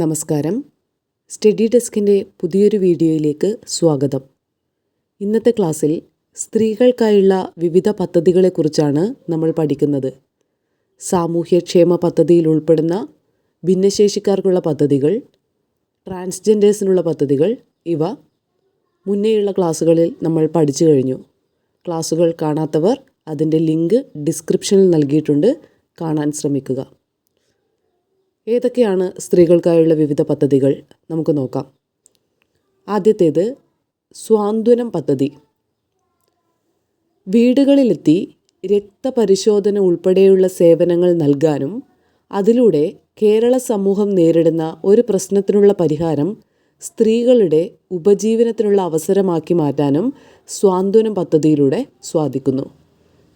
നമസ്കാരം. സ്റ്റഡി ഡെസ്കിന്റെ പുതിയൊരു വീഡിയോയിലേക്ക് സ്വാഗതം. ഇന്നത്തെ ക്ലാസ്സിൽ സ്ത്രീകൾക്കായുള്ള വിവിധ പദ്ധതികളെക്കുറിച്ചാണ് നമ്മൾ പഠിക്കുന്നത്. സാമൂഹ്യക്ഷേമ പദ്ധതിയിൽ ഉൾപ്പെടുന്ന ഭിന്നശേഷിക്കാർക്കുള്ള പദ്ധതികൾ ട്രാൻസ്ജെൻഡേഴ്സിനുള്ള പദ്ധതികൾ ഇവ മുന്നേയുള്ള ക്ലാസ്സുകളിൽ നമ്മൾ പഠിച്ചു കഴിഞ്ഞു. ക്ലാസ്സുകൾ കാണാത്തവർ അതിന്റെ ലിങ്ക് ഡിസ്ക്രിപ്ഷനിൽ നൽകിയിട്ടുണ്ട്. കാണാൻ ശ്രമിക്കുക. ഏതൊക്കെയാണ് സ്ത്രീകൾക്കായുള്ള വിവിധ പദ്ധതികൾ? നമുക്ക് നോക്കാം. ആദ്യത്തേത് സ്വാന്തനം പദ്ധതി. വീടുകളിലെത്തി രക്തപരിശോധന ഉൾപ്പെടെയുള്ള സേവനങ്ങൾ നൽകാനും അതിലൂടെ കേരള സമൂഹം നേരിടുന്ന ഒരു പ്രശ്നത്തിനുള്ള പരിഹാരം സ്ത്രീകളുടെ ഉപജീവനത്തിനുള്ള അവസരമാക്കി മാറ്റാനും സ്വാന്തനം പദ്ധതിയിലൂടെ സ്വാധിക്കുന്നു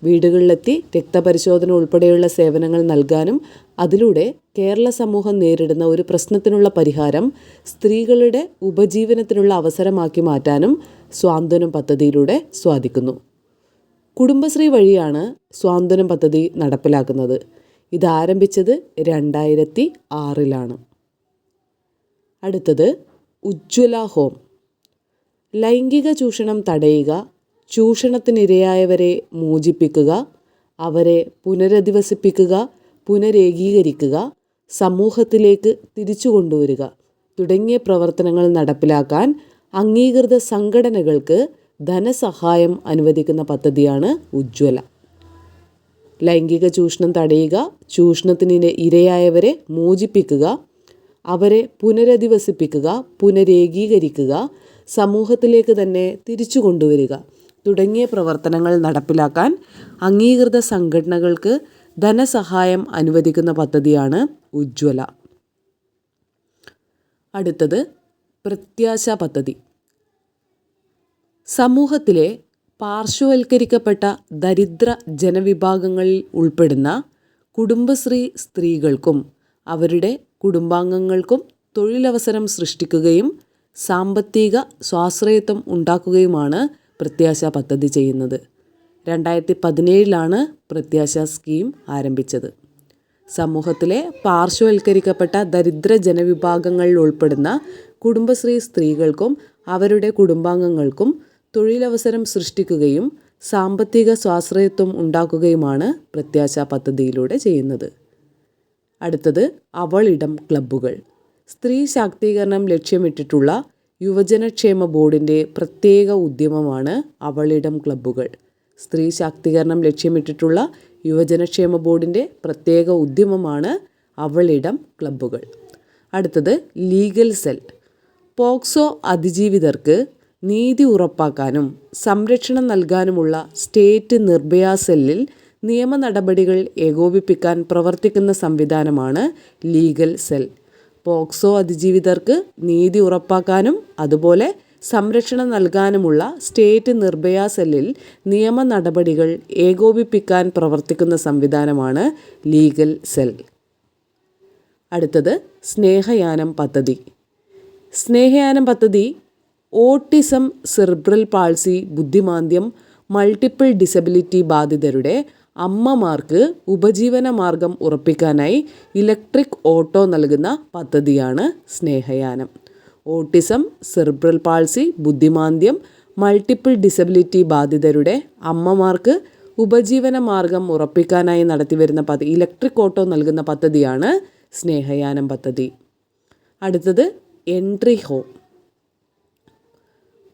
വീടുകളിലെത്തി രക്തപരിശോധന ഉൾപ്പെടെയുള്ള സേവനങ്ങൾ നൽകാനും അതിലൂടെ കേരള സമൂഹം നേരിടുന്ന ഒരു പ്രശ്നത്തിനുള്ള പരിഹാരം സ്ത്രീകളുടെ ഉപജീവനത്തിനുള്ള അവസരമാക്കി മാറ്റാനും സ്വാന്തനം പദ്ധതിയിലൂടെ സ്വാധിക്കുന്നു. കുടുംബശ്രീ വഴിയാണ് സ്വാന്തനം പദ്ധതി നടപ്പിലാക്കുന്നത്. ഇത് ആരംഭിച്ചത് രണ്ടായിരത്തി ആറിലാണ് അടുത്തത് ഉജ്ജ്വല ഹോം. ലൈംഗിക ചൂഷണം തടയുക ചൂഷണത്തിനിരയായവരെ മോചിപ്പിക്കുക അവരെ പുനരധിവസിപ്പിക്കുക പുനരേകീകരിക്കുക സമൂഹത്തിലേക്ക് തിരിച്ചു കൊണ്ടുവരിക തുടങ്ങിയ പ്രവർത്തനങ്ങൾ നടപ്പിലാക്കാൻ അംഗീകൃത സംഘടനകൾക്ക് ധനസഹായം അനുവദിക്കുന്ന പദ്ധതിയാണ് ഉജ്ജ്വല. ലൈംഗിക ചൂഷണം തടയുക ചൂഷണത്തിന് ഇരയായവരെ മോചിപ്പിക്കുക അവരെ പുനരധിവസിപ്പിക്കുക പുനരേകീകരിക്കുക സമൂഹത്തിലേക്ക് തന്നെ തിരിച്ചു കൊണ്ടുവരിക തുടങ്ങിയ പ്രവർത്തനങ്ങൾ നടപ്പിലാക്കാൻ അംഗീകൃത സംഘടനകൾക്ക് ധനസഹായം അനുവദിക്കുന്ന പദ്ധതിയാണ് ഉജ്ജ്വല. അടുത്തത് പ്രത്യാശ പദ്ധതി. സമൂഹത്തിലെ പാർശ്വവൽക്കരിക്കപ്പെട്ട ദരിദ്ര ജനവിഭാഗങ്ങളിൽ ഉൾപ്പെടുന്ന കുടുംബശ്രീ സ്ത്രീകൾക്കും അവരുടെ കുടുംബാംഗങ്ങൾക്കും തൊഴിലവസരം സൃഷ്ടിക്കുകയും സാമ്പത്തിക സ്വാശ്രയത്വം ഉണ്ടാക്കുകയുമാണ് പ്രത്യാശ പദ്ധതി ചെയ്യുന്നത്. രണ്ടായിരത്തി പതിനേഴിലാണ് പ്രത്യാശ സ്കീം ആരംഭിച്ചത്. സമൂഹത്തിലെ പാർശ്വവൽക്കരിക്കപ്പെട്ട ദരിദ്ര ജനവിഭാഗങ്ങളിൽ ഉൾപ്പെടുന്ന കുടുംബശ്രീ സ്ത്രീകൾക്കും അവരുടെ കുടുംബാംഗങ്ങൾക്കും തൊഴിലവസരം സൃഷ്ടിക്കുകയും സാമ്പത്തിക സ്വാശ്രയത്വം ഉണ്ടാക്കുകയുമാണ് പ്രത്യാശ പദ്ധതിയിലൂടെ ചെയ്യുന്നത്. അടുത്തത് അവളിടം ക്ലബ്ബുകൾ. സ്ത്രീ ശാക്തീകരണം ലക്ഷ്യമിട്ടിട്ടുള്ള യുവജനക്ഷേമ ബോർഡിന്റെ പ്രത്യേക ഉദ്യമമാണ് അവളിടം ക്ലബ്ബുകൾ. സ്ത്രീ ശാക്തീകരണം ലക്ഷ്യമിട്ടിട്ടുള്ള യുവജനക്ഷേമ ബോർഡിന്റെ പ്രത്യേക ഉദ്യമമാണ് അവളിടം ക്ലബ്ബുകൾ. അടുത്തത് ലീഗൽ സെൽ. പോക്സോ അതിജീവിതർക്ക് നീതി ഉറപ്പാക്കാനും സംരക്ഷണം നൽകാനുമുള്ള സ്റ്റേറ്റ് നിർഭയ സെല്ലിൽ നിയമ നടപടികൾ ഏകോപിപ്പിക്കാൻ പ്രവർത്തിക്കുന്ന സംവിധാനമാണ് ലീഗൽ സെൽ. പോക്സോ അതിജീവിതർക്ക് നീതി ഉറപ്പാക്കാനും അതുപോലെ സംരക്ഷണം നൽകാനുമുള്ള സ്റ്റേറ്റ് നിർഭയ സെല്ലിൽ നിയമ നടപടികൾ ഏകോപിപ്പിക്കാൻ പ്രവർത്തിക്കുന്ന സംവിധാനമാണ് ലീഗൽ സെൽ. അടുത്തത് സ്നേഹയാനം പദ്ധതി. സ്നേഹയാനം പദ്ധതി ഓട്ടിസം സെർബ്രൽ പാൾസി ബുദ്ധിമാന്ദ്യം മൾട്ടിപ്പിൾ ഡിസബിലിറ്റി ബാധിതരുടെ അമ്മമാർക്ക് ഉപജീവന മാർഗം ഉറപ്പിക്കാനായി ഇലക്ട്രിക് ഓട്ടോ നൽകുന്ന പദ്ധതിയാണ് സ്നേഹയാനം. ഓട്ടിസം സെർബ്രൽ പാൾസി ബുദ്ധിമാന്ദ്യം മൾട്ടിപ്പിൾ ഡിസബിലിറ്റി ബാധിതരുടെ അമ്മമാർക്ക് ഉപജീവന മാർഗം ഉറപ്പിക്കാനായി നടത്തിവരുന്ന പദ്ധതി ഇലക്ട്രിക് ഓട്ടോ നൽകുന്ന പദ്ധതിയാണ് സ്നേഹയാനം പദ്ധതി. അടുത്തത് എൻട്രി ഹോം.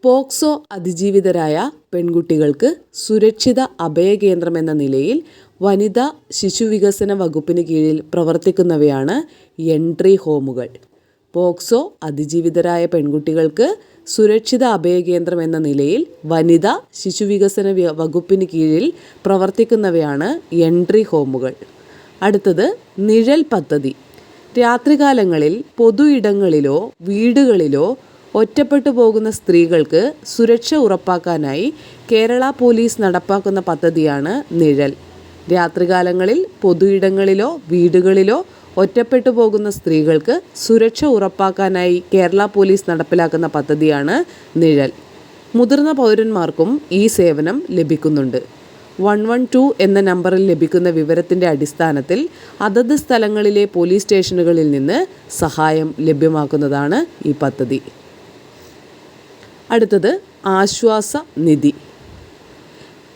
പോക്സോ അതിജീവിതരായ പെൺകുട്ടികൾക്ക് സുരക്ഷിത അഭയകേന്ദ്രം എന്ന നിലയിൽ വനിതാ ശിശുവികസന വകുപ്പിന് കീഴിൽ പ്രവർത്തിക്കുന്നവയാണ് എൻട്രി ഹോമുകൾ. പോക്സോ അതിജീവിതരായ പെൺകുട്ടികൾക്ക് സുരക്ഷിത അഭയകേന്ദ്രം എന്ന നിലയിൽ വനിതാ ശിശുവികസന വകുപ്പിന് കീഴിൽ പ്രവർത്തിക്കുന്നവയാണ് എൻട്രി ഹോമുകൾ. അടുത്തത് നിഴൽ പദ്ധതി. രാത്രികാലങ്ങളിൽ പൊതു ഇടങ്ങളിലോ വീടുകളിലോ ഒറ്റപ്പെട്ടു പോകുന്ന സ്ത്രീകൾക്ക് സുരക്ഷ ഉറപ്പാക്കാനായി കേരള പോലീസ് നടപ്പാക്കുന്ന പദ്ധതിയാണ് നിഴൽ. രാത്രികാലങ്ങളിൽ പൊതുയിടങ്ങളിലോ വീടുകളിലോ ഒറ്റപ്പെട്ടു പോകുന്ന സ്ത്രീകൾക്ക് സുരക്ഷ ഉറപ്പാക്കാനായി കേരള പോലീസ് നടപ്പിലാക്കുന്ന പദ്ധതിയാണ് നിഴൽ. മുതിർന്ന പൗരന്മാർക്കും ഈ സേവനം ലഭിക്കുന്നുണ്ട്. വൺ വൺ ടു എന്ന നമ്പറിൽ ലഭിക്കുന്ന വിവരത്തിന്റെ അടിസ്ഥാനത്തിൽ അതത് സ്ഥലങ്ങളിലെ പോലീസ് സ്റ്റേഷനുകളിൽ നിന്ന് സഹായം ലഭ്യമാക്കുന്നതാണ് ഈ പദ്ധതി. അടുത്തത് ആശ്വാസ നിധി.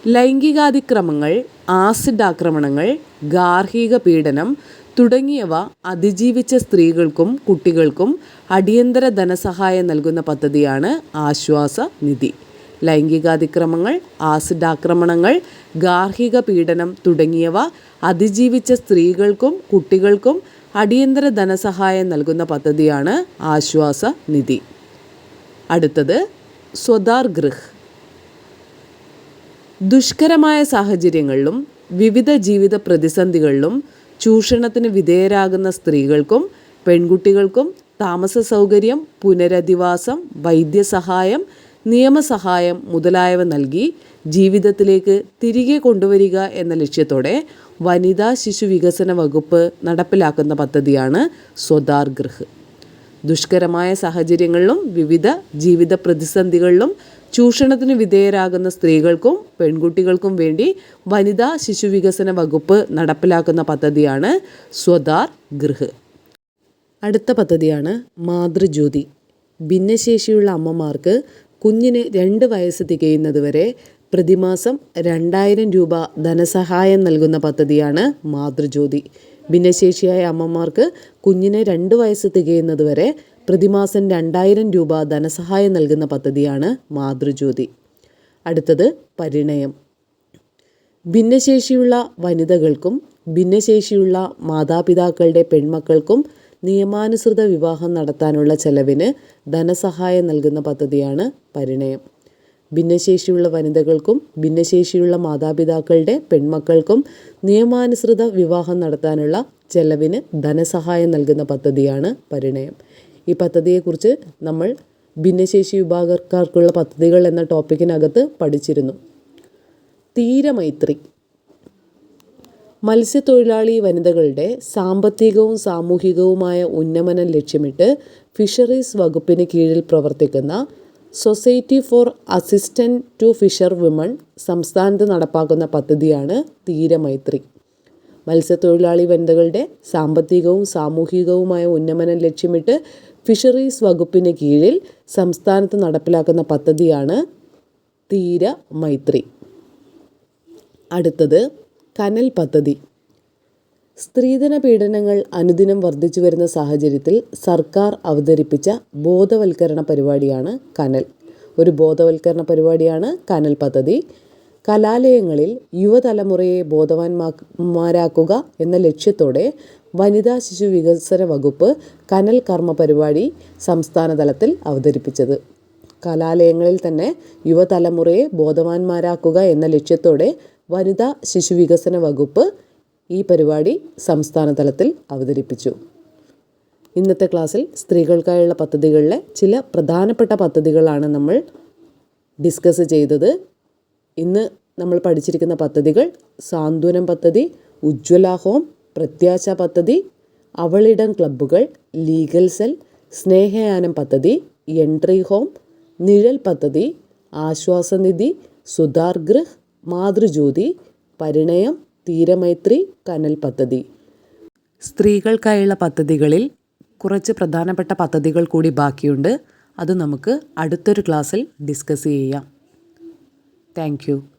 ലൈംഗികാതിക്രമങ്ങൾ ആസിഡ് ആക്രമണങ്ങൾ ഗാർഹിക പീഡനം തുടങ്ങിയവ അതിജീവിച്ച സ്ത്രീകൾക്കും കുട്ടികൾക്കും അടിയന്തര ധനസഹായം നൽകുന്ന പദ്ധതിയാണ് ആശ്വാസ നിധി. ലൈംഗികാതിക്രമങ്ങൾ ആസിഡ് ആക്രമണങ്ങൾ ഗാർഹിക പീഡനം തുടങ്ങിയവ അതിജീവിച്ച സ്ത്രീകൾക്കും കുട്ടികൾക്കും അടിയന്തര ധനസഹായം നൽകുന്ന പദ്ധതിയാണ് ആശ്വാസ നിധി. അടുത്തത് സ്വദാർ ഗൃഹ് ദുഷ്കരമായ സാഹചര്യങ്ങളിലും വിവിധ ജീവിത പ്രതിസന്ധികളിലും ചൂഷണത്തിന് വിധേയരാകുന്ന സ്ത്രീകൾക്കും പെൺകുട്ടികൾക്കും താമസ സൗകര്യം പുനരധിവാസം വൈദ്യസഹായം നിയമസഹായം മുതലായവ നൽകി ജീവിതത്തിലേക്ക് തിരികെ കൊണ്ടുവരിക എന്ന ലക്ഷ്യത്തോടെ വനിതാ ശിശു വികസന വകുപ്പ് നടപ്പിലാക്കുന്ന പദ്ധതിയാണ് സ്വദാർ ഗൃഹ് ദുഷ്കരമായ സാഹചര്യങ്ങളിലും വിവിധ ജീവിത പ്രതിസന്ധികളിലും ചൂഷണത്തിന് വിധേയരാകുന്ന സ്ത്രീകൾക്കും പെൺകുട്ടികൾക്കും വേണ്ടി വനിതാ ശിശു വികസന വകുപ്പ് നടപ്പിലാക്കുന്ന പദ്ധതിയാണ് സ്വദാർ ഗൃഹ്. അടുത്ത പദ്ധതിയാണ് മാതൃജ്യോതി. ഭിന്നശേഷിയുള്ള അമ്മമാർക്ക് കുഞ്ഞിന് രണ്ട് വയസ്സ് തികയുന്നതുവരെ പ്രതിമാസം രണ്ടായിരം രൂപ ധനസഹായം നൽകുന്ന പദ്ധതിയാണ് മാതൃജ്യോതി. ഭിന്നശേഷിയായ അമ്മമാർക്ക് കുഞ്ഞിനെ രണ്ട് വയസ്സ് തികയുന്നത് വരെ പ്രതിമാസം രണ്ടായിരം രൂപ ധനസഹായം നൽകുന്ന പദ്ധതിയാണ് മാതൃജ്യോതി. അടുത്തത് പരിണയം. ഭിന്നശേഷിയുള്ള വനിതകൾക്കും ഭിന്നശേഷിയുള്ള മാതാപിതാക്കളുടെ പെൺമക്കൾക്കും നിയമാനുസൃത വിവാഹം നടത്താനുള്ള ചെലവിന് ധനസഹായം നൽകുന്ന പദ്ധതിയാണ് പരിണയം. ഭിന്നശേഷിയുള്ള വനിതകൾക്കും ഭിന്നശേഷിയുള്ള മാതാപിതാക്കളുടെ പെൺമക്കൾക്കും നിയമാനുസൃത വിവാഹം നടത്താനുള്ള ചെലവിന് ധനസഹായം നൽകുന്ന പദ്ധതിയാണ് പരിണയം. ഈ പദ്ധതിയെക്കുറിച്ച് നമ്മൾ ഭിന്നശേഷി വിഭാഗക്കാർക്കുള്ള പദ്ധതികൾ എന്ന ടോപ്പിക്കിനകത്ത് പഠിച്ചിരുന്നു. തീരമൈത്രി മത്സ്യത്തൊഴിലാളി വനിതകളുടെ സാമ്പത്തികവും സാമൂഹികവുമായ ഉന്നമനം ലക്ഷ്യമിട്ട് ഫിഷറീസ് വകുപ്പിന് കീഴിൽ പ്രവർത്തിക്കുന്ന society for assistant to fisher women സംസ്ഥാനത്ത് നടപ്പാക്കുന്ന പദ്ധതിയാണ് തീരമൈത്രി. മത്സ്യത്തൊഴിലാളി വനിതകളുടെ സാമ്പത്തികവും സാമൂഹികവുമായ ഉന്നമനം ലക്ഷ്യമിട്ട് ഫിഷറീസ് വകുപ്പിന് കീഴിൽ സംസ്ഥാനത്ത് നടപ്പിലാക്കുന്ന പദ്ധതിയാണ് തീരമൈത്രി. അടുത്തത് കനൽ പദ്ധതി. സ്ത്രീധന പീഡനങ്ങൾ അനുദിനം വർദ്ധിച്ചു വരുന്ന സാഹചര്യത്തിൽ സർക്കാർ അവതരിപ്പിച്ച ബോധവൽക്കരണ പരിപാടിയാണ് കനൽ. ഒരു ബോധവൽക്കരണ പരിപാടിയാണ് കനൽ പദ്ധതി. കലാലയങ്ങളിൽ യുവതലമുറയെ ബോധവാന്മാരാക്കുക എന്ന ലക്ഷ്യത്തോടെ വനിതാ ശിശു വികസന വകുപ്പ് കനൽ കർമ്മ പരിപാടി സംസ്ഥാന തലത്തിൽ അവതരിപ്പിച്ചത്. കലാലയങ്ങളിൽ തന്നെ യുവതലമുറയെ ബോധവാന്മാരാക്കുക എന്ന ലക്ഷ്യത്തോടെ വനിതാ ശിശു വികസന വകുപ്പ് ഈ പരിപാടി സംസ്ഥാന തലത്തിൽ അവതരിപ്പിച്ചു. ഇന്നത്തെ ക്ലാസ്സിൽ സ്ത്രീകൾക്കായുള്ള പദ്ധതികളിലെ ചില പ്രധാനപ്പെട്ട പദ്ധതികളാണ് നമ്മൾ ഡിസ്കസ് ചെയ്തത്. ഇന്ന് നമ്മൾ പഠിച്ചിരിക്കുന്ന പദ്ധതികൾ സാന്ത്വനം പദ്ധതി ഉജ്ജ്വല ഹോം പ്രത്യാശ പദ്ധതി അവളിടം ക്ലബ്ബുകൾ ലീഗൽ സെൽ സ്നേഹയാനം പദ്ധതി എൻട്രി ഹോം നിഴൽ പദ്ധതി ആശ്വാസനിധി സുധാർഗൃഹ് മാതൃജ്യോതി പരിണയം തീരമൈത്രി കനൽ പദ്ധതി. സ്ത്രീകൾക്കായുള്ള പദ്ധതികളിൽ കുറച്ച് പ്രധാനപ്പെട്ട പദ്ധതികൾ കൂടി ബാക്കിയുണ്ട്. അത് നമുക്ക് അടുത്തൊരു ക്ലാസ്സിൽ ഡിസ്കസ് ചെയ്യാം. താങ്ക്